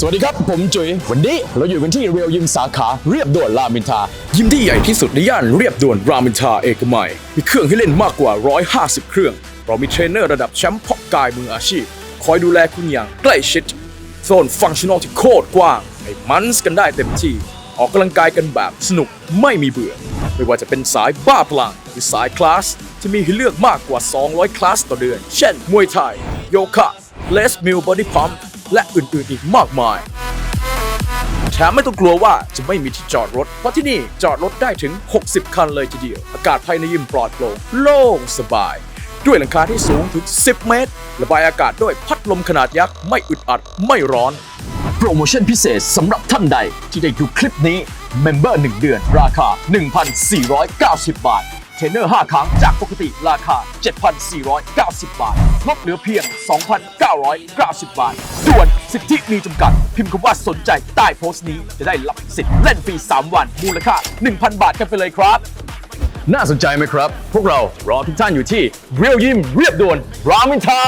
สวัสดีครับ ผมจุ๋ยวันนี้เราอยู่กันที่เรียวยิมสาขาเรียบด่วนรามอินทายิมที่ใหญ่ที่สุดในย่านเรียบด่วนรามอินทาเอกมัยมีเครื่องให้เล่นมากกว่า 150 เครื่อง เรามีเทรนเนอร์ระดับแชมป์เพาะกายมืออาชีพ คอยดูแลคุณอย่างใกล้ชิดโซนฟังชั่นอลที่โคตรกว้างให้มันส์กันได้เต็มที่ ออกกำลังกายกันแบบสนุกไม่มีเบื่อ ไม่ว่าจะเป็นสายบ้าพลังหรือสายคลาสที่มีให้เลือกมากกว่า 200 คลาสต่อเดือน เช่นมวยไทยโยคะเลสมิลบอดี้พัม และอื่นๆอีกมากมายแถมไม่ต้องกลัวว่าจะไม่มีที่จอดรถ เพราะที่นี่จอดรถได้ถึง 60 คันเลยทีเดียว อากาศภายในยิมปลอดโปร่งโล่งสบาย ด้วยหลังคาที่สูงถึง 10 เมตร ระบายอากาศด้วยพัดลมขนาดยักษ์ ไม่อึดอัดไม่ร้อน โปรโมชั่นพิเศษสำหรับท่านใดที่ได้ดูคลิปนี้เมมเบอร์1เดือน ราคา 1,490 บาท เทรนเนอร์ 5 ครั้งจากปกติราคา 7,490 บาทลดเหลือเพียง 2,990 บาทด่วนสิทธิมีจำกัด พิมพ์คำว่าสนใจใต้โพสต์นี้จะได้รับสิทธิ์เล่นฟรี 3 วัน มูลค่า 1,000 บาทกันไปเลยครับ น่าสนใจไหมครับ พวกเรารอทุกท่านอยู่ที่เรียวยิมเรียบด่วนรามินทา